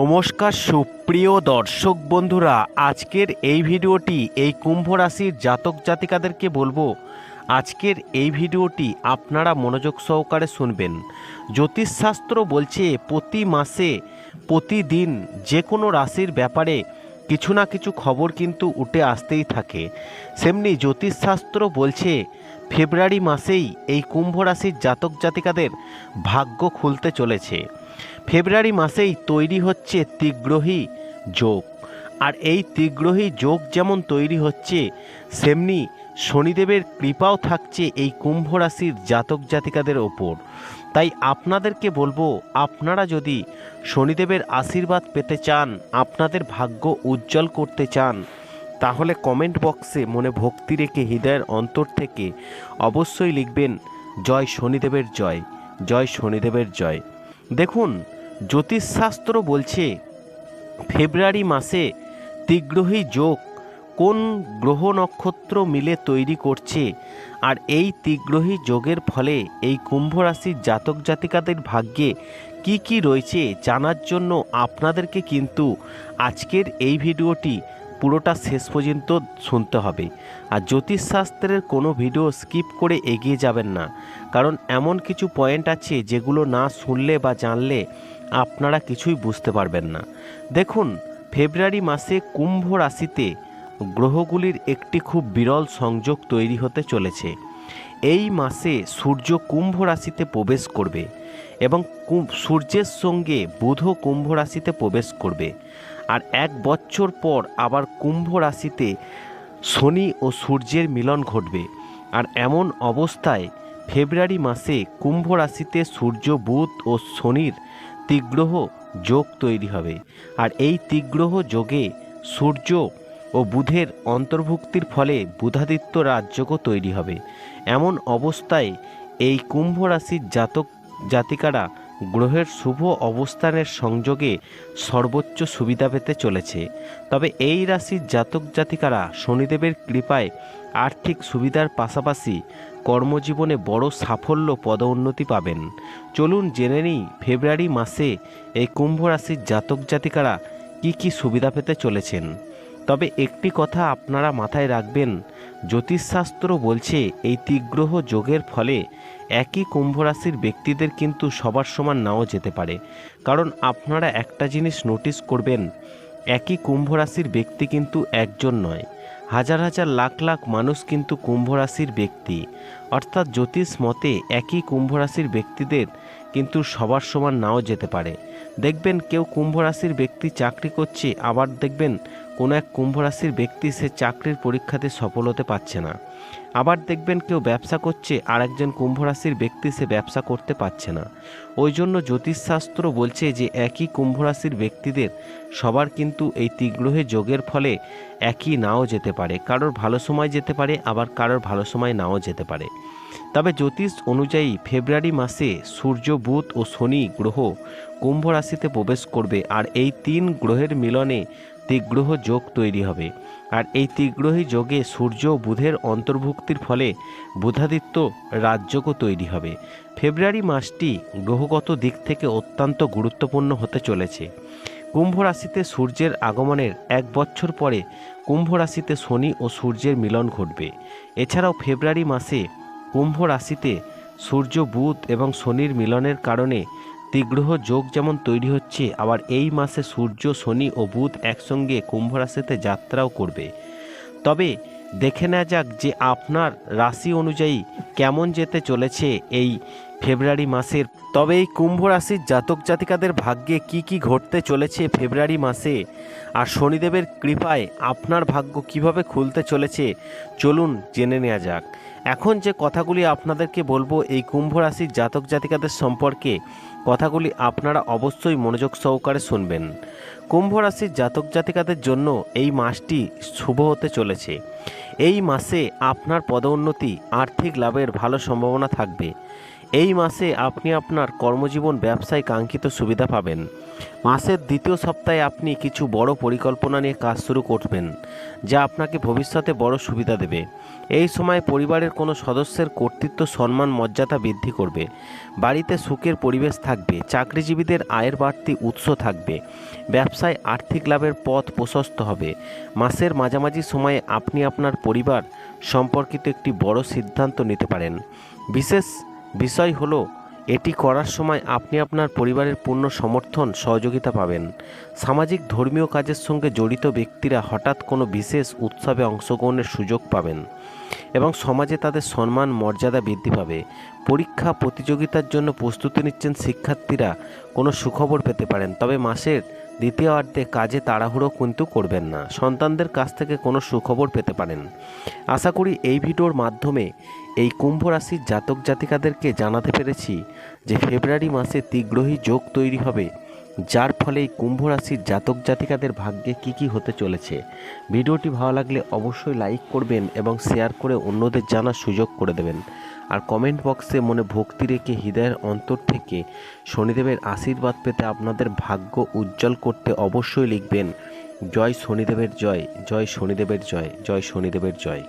নমস্কার, সুপ্রিয় দর্শক বন্ধুরা, আজকের এই ভিডিওটি এই কুম্ভ রাশির জাতক জাতিকাদেরকে বলব, আজকের এই ভিডিওটি আপনারা মনোযোগ সহকারে শুনবেন। জ্যোতিষশাস্ত্র বলছে, প্রতি মাসে, প্রতিদিন যে কোনো রাশির ব্যাপারে কিছু না কিছু খবর কিন্তু উঠে আসতেই থাকে। সেমনি জ্যোতিষশাস্ত্র বলছে ফেব্রুয়ারি মাসেই এই কুম্ভ রাশির জাতক জাতিকাদের ভাগ্য খুলতে চলেছে। ফেব্রুয়ারি মাসেই তৈরি হচ্ছে তিগ্রহী যোগ। আর এই তিগ্রহী যোগ যেমন তৈরি হচ্ছে, সেমনি শনিদেবের কৃপাও থাকছে এই কুম্ভ রাশির জাতক জাতিকাদের ওপর। তাই আপনাদেরকে বলব, আপনারা যদি শনিদেবের আশীর্বাদ পেতে চান, আপনাদের ভাগ্য উজ্জ্বল করতে চান তাহলে কমেন্ট বক্সে মনে ভক্তি রেখে হৃদয়ের অন্তর থেকে অবশ্যই লিখবেন, জয় শনিদেবের জয় জয় শনিদেবের জয়। দেখুন, জ্যোতিষশাস্ত্র বলছে, ফেব্রুয়ারি মাসে তিগ্রহী যোগ কোন গ্রহ নক্ষত্র মিলে তৈরি করছে? আর এই তিগ্রহী যোগের ফলে এই কুম্ভ রাশির জাতক জাতিকাদের ভাগ্যে কি কি রয়েছে জানার জন্য আপনাদেরকে কিন্তু আজকের এই ভিডিওটি পুরোটা শেষ পর্যন্ত শুনতে হবে। আর জ্যোতিষশাস্ত্রের কোনো ভিডিও স্কিপ করে এগিয়ে যাবেন না। কারণ এমন কিছু পয়েন্ট আছে যেগুলো না শুনলে বা জানলে আপনারা কিছুই বুঝতে পারবেন না। দেখুন, ফেব্রুয়ারি মাসে কুম্ভ রাশিতে গ্রহগুলির একটি খুব বিরল সংযোগ তৈরি হতে চলেছে। এই মাসে সূর্য কুম্ভ রাশিতে প্রবেশ করবে এবং সূর্যের সঙ্গে বুধও কুম্ভ রাশিতে প্রবেশ করবে। আর এক বছর পর আবার কুম্ভ রাশিতে শনি ও সূর্যের মিলন ঘটবে। আর এমন অবস্থায় ফেব্রুয়ারি মাসে কুম্ভ রাশিতে সূর্য, বুধ ও শনির তিগ্রহ যোগ তৈরি হবে। আর এই তিগ্রহ যোগে সূর্য ও বুধের অন্তর্ভুক্তির ফলে বুধাদিত্য রাজযোগও তৈরি হবে। এমন অবস্থায় এই কুম্ভ রাশির জাতক, জাতিকারা গ্রহের শুভ অবস্থানের সংযোগে সর্বোচ্চ সুবিধা পেতে চলেছে। তবে এই রাশির জাতক জাতিকারা শনিদেবের কৃপায় আর্থিক সুবিধার পাশাপাশি কর্মজীবনে বড় সাফল্য পদোন্নতি পাবেন। চলুন জেনে নিই ফেব্রুয়ারি মাসে এই কুম্ভ রাশির জাতক জাতিকারা কী কী সুবিধা পেতে চলেছেন। তবে একটি কথা আপনারা মাথায় রাখবেন জ্যোতিষশাস্ত্র বলছে, এই তিগ্রহ যোগের ফলে একই কুম্ভ রাশির ব্যক্তিদের কিন্তু সবার সমান নাও যেতে পারে। কারণ আপনারা একটা জিনিস নোটিস করবেন, একই কুম্ভ রাশির ব্যক্তি কিন্তু একজন নয়। হাজার হাজার লাখ লাখ মানুষ কিন্তু কুম্ভ রাশির ব্যক্তি। অর্থাৎ জ্যোতিষ মতে একই কুম্ভ রাশির ব্যক্তিদের কিন্তু সবার সমান নাও যেতে পারে। দেখবেন কেউ কুম্ভ রাশির ব্যক্তি চাকরি করছে, আবার দেখবেন কোনো এক কুম্ভ রাশির ব্যক্তি সে চাকরির পরীক্ষাতে সফল হতে পারছে না। আবার দেখবেন কেউ ব্যবসা করছে আর একজন কুম্ভ রাশির ব্যক্তি সে ব্যবসা করতে পারছে না। ওই জন্য জ্যোতিষশাস্ত্র বলছে যে, একই কুম্ভ রাশির ব্যক্তিদের সবার কিন্তু এই তিগ্রহে যোগের ফলে একই নাও যেতে পারে। কারোর ভালো সময় যেতে পারে, আবার কারোর ভালো সময় নাও যেতে পারে। তবে জ্যোতিষ অনুযায়ী ফেব্রুয়ারি মাসে সূর্য, বুধ ও শনি গ্রহ কুম্ভ রাশিতে প্রবেশ করবে। আর এই তিন গ্রহের মিলনে তিগ্রহ যোগ তৈরি হবে। আর এই তীগ্রহী যোগে সূর্য বুধের অন্তর্ভুক্তির ফলে বুধাদিত্য রাজযোগও তৈরি হবে। ফেব্রুয়ারি মাসটি গ্রহগত দিক থেকে অত্যন্ত গুরুত্বপূর্ণ হতে চলেছে। কুম্ভ রাশিতে সূর্যের আগমনের এক বছর পরে কুম্ভ রাশিতে শনি ও সূর্যের মিলন ঘটবে। এছাড়াও ফেব্রুয়ারি মাসে কুম্ভ রাশিতে সূর্য, বুধ এবং শনির মিলনের কারণে তিগ্রহ যোগ যেমন তৈরি হচ্ছে, আবার এই মাসে সূর্য, শনি ও বুধ একসঙ্গে কুম্ভ রাশিতে যাত্রাও করবে। তবে দেখে নেওয়া যাক যে আপনার রাশি অনুযায়ী কেমন যেতে চলেছে এই ফেব্রুয়ারি মাসের। তবে এই কুম্ভ রাশির জাতক জাতিকাদের ভাগ্যে কি কি ঘটতে চলেছে ফেব্রুয়ারি মাসে? আর শনিদেবের কৃপায় আপনার ভাগ্য কীভাবে খুলতে চলেছে? চলুন জেনে নেওয়া যাক। এখন যে কথাগুলি আপনাদেরকে বলব এই কুম্ভ রাশির জাতক জাতিকাদের সম্পর্কে, কথাগুলি আপনারা অবশ্যই মনোযোগ সহকারে শুনবেন। কুম্ভ রাশির জাতক জাতিকাদের জন্য এই মাসটি শুভ হতে চলেছে। এই মাসে আপনার পদোন্নতি, আর্থিক লাভের ভালো সম্ভাবনা থাকবে। এই মাসে আপনি আপনার কর্মজীবন, ব্যবসায় কাঙ্ক্ষিত সুবিধা পাবেন। মাসের দ্বিতীয় সপ্তাহে আপনি কিছু বড় পরিকল্পনা নিয়ে কাজ শুরু করবেন, যা আপনাকে ভবিষ্যতে বড় সুবিধা দেবে। এই সময় পরিবারের কোনো সদস্যের কর্তৃত্ব, সম্মান, মর্যাদা বৃদ্ধি করবে। বাড়িতে সুখের পরিবেশ থাকবে, চাকরিজীবীদের আয়ের বাড়তি উৎস থাকবে, ব্যবসায় আর্থিক লাভের পথ প্রশস্ত হবে। মাসের মাঝামাঝি সময়ে আপনি আপনার পরিবার সম্পর্কিত একটি বড় সিদ্ধান্ত নিতে পারেন। বিশেষ বিষয় হলো, এটি করার সময় আপনি আপনার পরিবারের পূর্ণ সমর্থন, সহযোগিতা পাবেন। সামাজিক ধর্মীয় কাজের সঙ্গে জড়িত ব্যক্তিরা হঠাৎ কোনো বিশেষ উৎসবে অংশগ্রহণের সুযোগ পাবেন এবং সমাজে তাদের সম্মান, মর্যাদা বৃদ্ধি পাবে। পরীক্ষা, প্রতিযোগিতার জন্য প্রস্তুতি নিচ্ছেন শিক্ষার্থীরা, কোনো সুখবর পেতে পারেন, তবে মাসের দ্বিতীয় অর্ধে কাজে তাড়াহুড়ো কিন্তু করবেন না। সন্তানদের কাছ থেকে কোনো সুখবর পেতে পারেন। আশা করি এই ভিডিওর মাধ্যমে এই কুম্ভ রাশির জাতক জাতিকাদেরকে জানাতে পেরেছি যে ফেব্রুয়ারি মাসে তিগ্রহী যোগ তৈরি হবে, যার ফলে এই কুম্ভ রাশির জাতক জাতিকাদের ভাগ্যে কি কি হতে চলেছে। ভিডিওটি ভালো লাগলে অবশ্যই লাইক করবেন এবং শেয়ার করে অন্যদের জানার সুযোগ করে দেবেন। আর কমেন্ট বক্সে মনে ভক্তি রেখে হৃদয়ের অন্তর থেকে শনিদেবের আশীর্বাদ পেতে আপনাদের ভাগ্য উজ্জ্বল করতে অবশ্যই লিখবেন, জয় শনিদেবের জয় জয় শনিদেবের জয় জয় শনিদেবের জয়।